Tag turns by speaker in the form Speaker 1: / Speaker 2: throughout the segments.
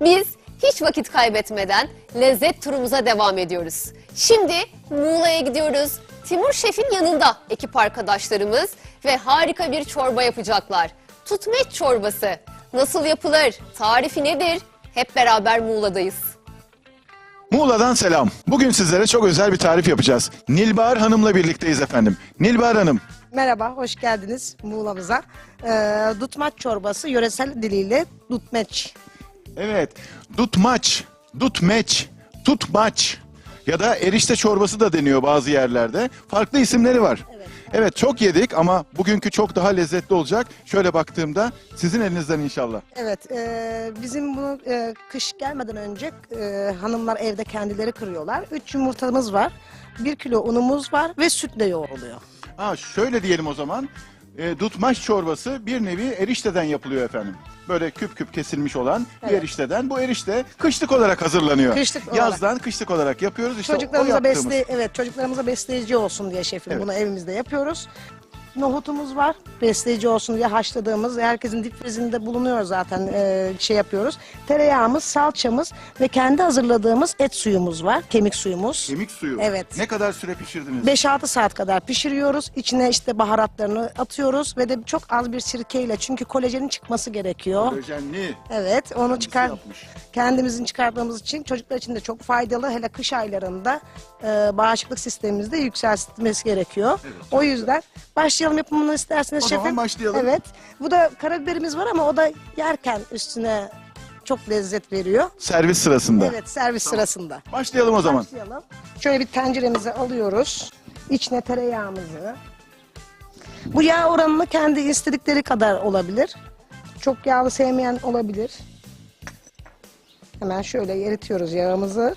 Speaker 1: Biz hiç vakit kaybetmeden lezzet turumuza devam ediyoruz. Şimdi Muğla'ya gidiyoruz. Timur Şef'in yanında ekip arkadaşlarımız ve harika bir çorba yapacaklar. Tutmeç çorbası. Nasıl yapılır? Tarifi nedir? Hep beraber Muğla'dayız.
Speaker 2: Muğla'dan selam. Bugün sizlere çok özel bir tarif yapacağız. Nilbahar Hanım'la birlikteyiz efendim. Nilbahar Hanım,
Speaker 3: Merhaba, hoş geldiniz Muğla'mıza. Ee, dutmaç çorbası yöresel diliyle dutmeç.
Speaker 2: Evet, dutmaç, dutmeç, tutmaç ya da erişte çorbası da deniyor bazı yerlerde. Farklı isimleri var. Evet. çok yedik ama bugünkü çok daha lezzetli olacak. Şöyle baktığımda sizin elinizden inşallah.
Speaker 3: Evet, e, bizim bu e, kış gelmeden önce e, hanımlar evde kendileri kırıyorlar. Üç yumurtamız var, bir kilo unumuz var ve sütle yoğruluyor.
Speaker 2: Ha şöyle diyelim o zaman. E, dutmaç çorbası bir nevi erişteden yapılıyor efendim. Böyle küp küp kesilmiş olan bir
Speaker 3: Evet.
Speaker 2: erişteden. Bu erişte kışlık olarak hazırlanıyor.
Speaker 3: Kışlık olarak.
Speaker 2: Yazdan kışlık olarak yapıyoruz. İşte o
Speaker 3: çocuklarımıza
Speaker 2: yaptığımız.
Speaker 3: besle, evet çocuklarımıza besleyici olsun diye şefim
Speaker 2: Evet.
Speaker 3: bunu evimizde yapıyoruz. Nohutumuz var. Besleyici olsun diye haşladığımız, herkesin dip frizinde bulunuyor zaten e, şey yapıyoruz. Tereyağımız, salçamız ve kendi hazırladığımız et suyumuz var, kemik suyumuz.
Speaker 2: Kemik suyu.
Speaker 3: Evet.
Speaker 2: Ne kadar süre pişirdiniz?
Speaker 3: 5-6 saat kadar pişiriyoruz. İçine işte baharatlarını atıyoruz ve de çok az bir sirkeyle çünkü kolajenin çıkması gerekiyor.
Speaker 2: Kolajenli.
Speaker 3: Evet, onu
Speaker 2: Kendisi
Speaker 3: çıkar
Speaker 2: yapmış.
Speaker 3: kendimizin çıkarttığımız için çocuklar için de çok faydalı. Hele kış aylarında e, bağışıklık sistemimizde yükseltmesi gerekiyor. o yüzden başlayalım yapımını isterseniz
Speaker 2: O
Speaker 3: şefim.
Speaker 2: zaman başlayalım.
Speaker 3: Evet. Bu da karabiberimiz var ama o da yerken üstüne çok lezzet veriyor.
Speaker 2: Servis sırasında.
Speaker 3: Evet, servis sırasında.
Speaker 2: Başlayalım o zaman.
Speaker 3: Başlayalım. Şöyle bir tenceremizi alıyoruz. İçine tereyağımızı. Bu yağ oranını kendi istedikleri kadar olabilir. Çok yağlı sevmeyen olabilir. Hemen şöyle eritiyoruz yağımızı.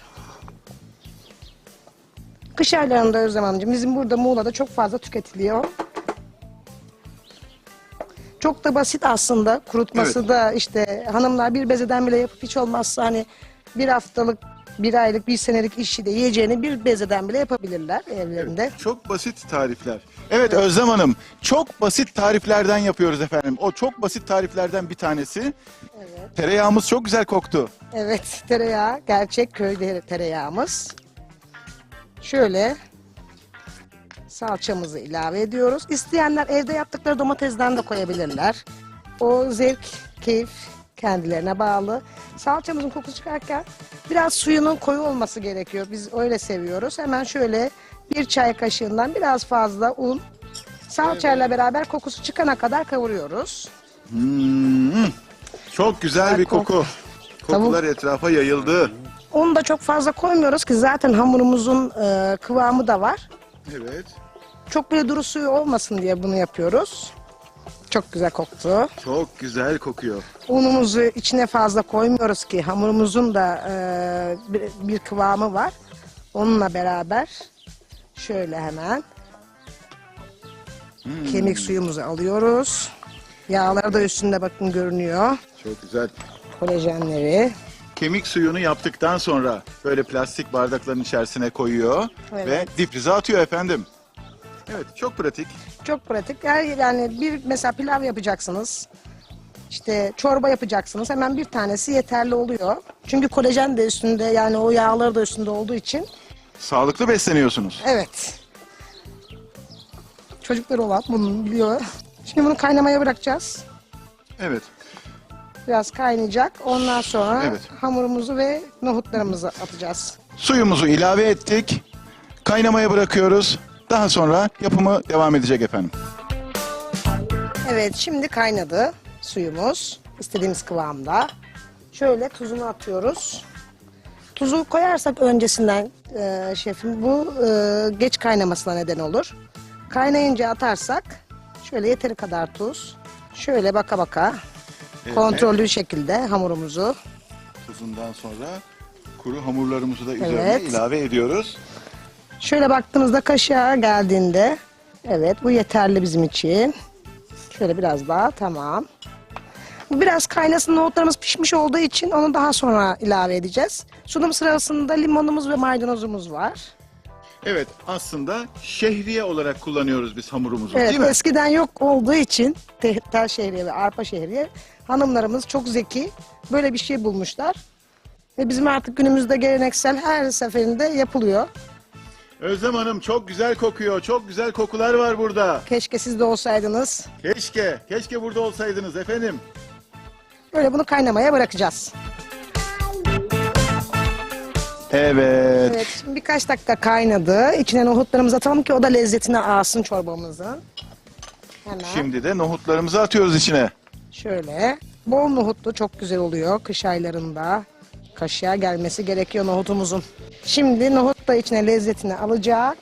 Speaker 3: Kış aylarında Özlem Hanımcığım bizim burada Muğla'da çok fazla tüketiliyor. Çok da basit aslında kurutması
Speaker 2: Evet.
Speaker 3: da işte hanımlar bir bezeden bile yapıp hiç olmazsa hani bir haftalık, bir aylık, bir senelik işi de yiyeceğini bir bezeden bile yapabilirler evlerinde.
Speaker 2: Çok basit tarifler. Evet Özlem Hanım, çok basit tariflerden yapıyoruz efendim. O çok basit tariflerden bir tanesi.
Speaker 3: Evet.
Speaker 2: Tereyağımız çok güzel koktu.
Speaker 3: Evet, tereyağı, gerçek köy tere- tereyağımız. Şöyle salçamızı ilave ediyoruz. İsteyenler evde yaptıkları domatesden de koyabilirler. O zevk, keyif kendilerine bağlı. Salçamızın kokusu çıkarken biraz suyunun koyu olması gerekiyor. Biz öyle seviyoruz. Hemen şöyle bir çay kaşığından biraz fazla un salçayla beraber kokusu çıkana kadar kavuruyoruz.
Speaker 2: Hmm, çok güzel bir
Speaker 3: Kok-
Speaker 2: koku. Kokular etrafa yayıldı.
Speaker 3: Unu da çok fazla koymuyoruz ki zaten hamurumuzun e, kıvamı da var.
Speaker 2: Evet.
Speaker 3: Çok böyle duru suyu olmasın diye bunu yapıyoruz. Çok güzel koktu.
Speaker 2: Çok güzel kokuyor.
Speaker 3: Unumuzu içine fazla koymuyoruz ki hamurumuzun da e, bir, bir kıvamı var. Onunla beraber şöyle hemen kemik suyumuzu alıyoruz. Yağları da üstünde bakın görünüyor.
Speaker 2: Çok güzel.
Speaker 3: Kolajenleri.
Speaker 2: Kemik suyunu yaptıktan sonra böyle plastik bardakların içerisine koyuyor
Speaker 3: Evet.
Speaker 2: ve difrize atıyor efendim. Evet, çok pratik.
Speaker 3: Çok pratik. Her yani bir mesela pilav yapacaksınız. İşte çorba yapacaksınız. Hemen bir tanesi yeterli oluyor. Çünkü kolajen de üstünde yani o yağları da üstünde olduğu için.
Speaker 2: Sağlıklı besleniyorsunuz.
Speaker 3: Evet. Çocukları olan bunu biliyor. Şimdi bunu kaynamaya bırakacağız.
Speaker 2: Evet.
Speaker 3: Biraz kaynayacak. Ondan sonra
Speaker 2: Evet.
Speaker 3: hamurumuzu ve nohutlarımızı atacağız.
Speaker 2: Suyumuzu ilave ettik. Kaynamaya bırakıyoruz. Daha sonra yapımı devam edecek efendim.
Speaker 3: Evet şimdi kaynadı suyumuz. istediğimiz kıvamda. Şöyle tuzunu atıyoruz. Tuzu koyarsak öncesinden e, şefim bu e, geç kaynamasına neden olur. Kaynayınca atarsak şöyle yeteri kadar tuz. Şöyle baka baka kontrollü şekilde hamurumuzu
Speaker 2: Tuzundan sonra kuru hamurlarımızı da üzerine
Speaker 3: Evet.
Speaker 2: ilave ediyoruz.
Speaker 3: Şöyle baktığımızda kaşığa geldiğinde evet bu yeterli bizim için. Şöyle biraz daha tamam. Bu biraz kaynasın nohutlarımız pişmiş olduğu için onu daha sonra ilave edeceğiz. Sunum sırasında limonumuz ve maydanozumuz var.
Speaker 2: Evet aslında şehriye olarak kullanıyoruz biz hamurumuzu
Speaker 3: Evet
Speaker 2: değil mi?
Speaker 3: eskiden yok olduğu için te- tel şehriye ve arpa şehriye hanımlarımız çok zeki böyle bir şey bulmuşlar. Ve bizim artık günümüzde geleneksel her seferinde yapılıyor.
Speaker 2: Özlem Hanım çok güzel kokuyor. Çok güzel kokular var burada.
Speaker 3: Keşke siz de olsaydınız.
Speaker 2: Keşke, keşke burada olsaydınız efendim.
Speaker 3: Böyle bunu kaynamaya bırakacağız.
Speaker 2: Evet.
Speaker 3: Evet, şimdi birkaç dakika kaynadı. İçine nohutlarımızı atalım ki o da lezzetini alsın çorbamızın. Hemen
Speaker 2: Şimdi de nohutlarımızı atıyoruz içine.
Speaker 3: şöyle. Bol nohutlu çok güzel oluyor kış aylarında. Kaşığa gelmesi gerekiyor nohutumuzun. Şimdi nohut da içine lezzetini alacak.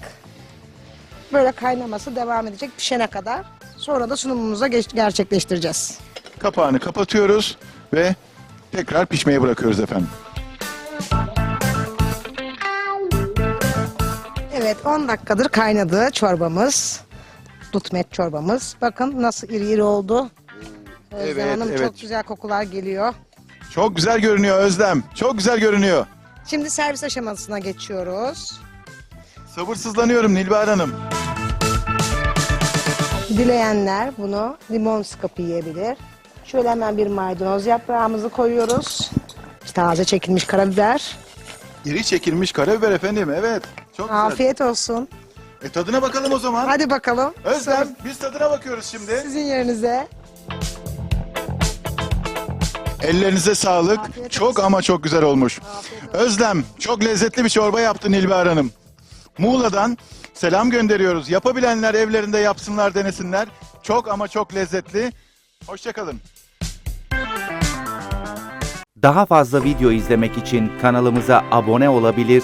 Speaker 3: Böyle kaynaması devam edecek pişene kadar. Sonra da sunumumuza geç- gerçekleştireceğiz.
Speaker 2: Kapağını kapatıyoruz ve tekrar pişmeye bırakıyoruz efendim.
Speaker 3: Evet 10 dakikadır kaynadı çorbamız. Dutmet çorbamız. Bakın nasıl iri iri oldu. Özlem
Speaker 2: Evet,
Speaker 3: Hanım
Speaker 2: evet.
Speaker 3: çok güzel kokular geliyor.
Speaker 2: Çok güzel görünüyor Özlem. Çok güzel görünüyor.
Speaker 3: Şimdi servis aşamasına geçiyoruz.
Speaker 2: Sabırsızlanıyorum Nilbahar Hanım.
Speaker 3: Dileyenler bunu limon sıkıp yiyebilir. Şöyle hemen bir maydanoz yaprağımızı koyuyoruz. Taze çekilmiş karabiber.
Speaker 2: İri çekilmiş karabiber efendim. Evet. Çok güzel.
Speaker 3: Afiyet olsun.
Speaker 2: E tadına bakalım o zaman.
Speaker 3: Hadi bakalım.
Speaker 2: Özlem biz tadına bakıyoruz şimdi.
Speaker 3: sizin yerinize.
Speaker 2: Ellerinize sağlık.
Speaker 3: Afiyet
Speaker 2: çok ama çok güzel olmuş. Özlem çok lezzetli bir çorba yaptı Nilbahar Hanım. Muğla'dan selam gönderiyoruz. Yapabilenler evlerinde yapsınlar denesinler. Çok ama çok lezzetli. Hoşçakalın.
Speaker 4: Daha fazla video izlemek için kanalımıza abone olabilir,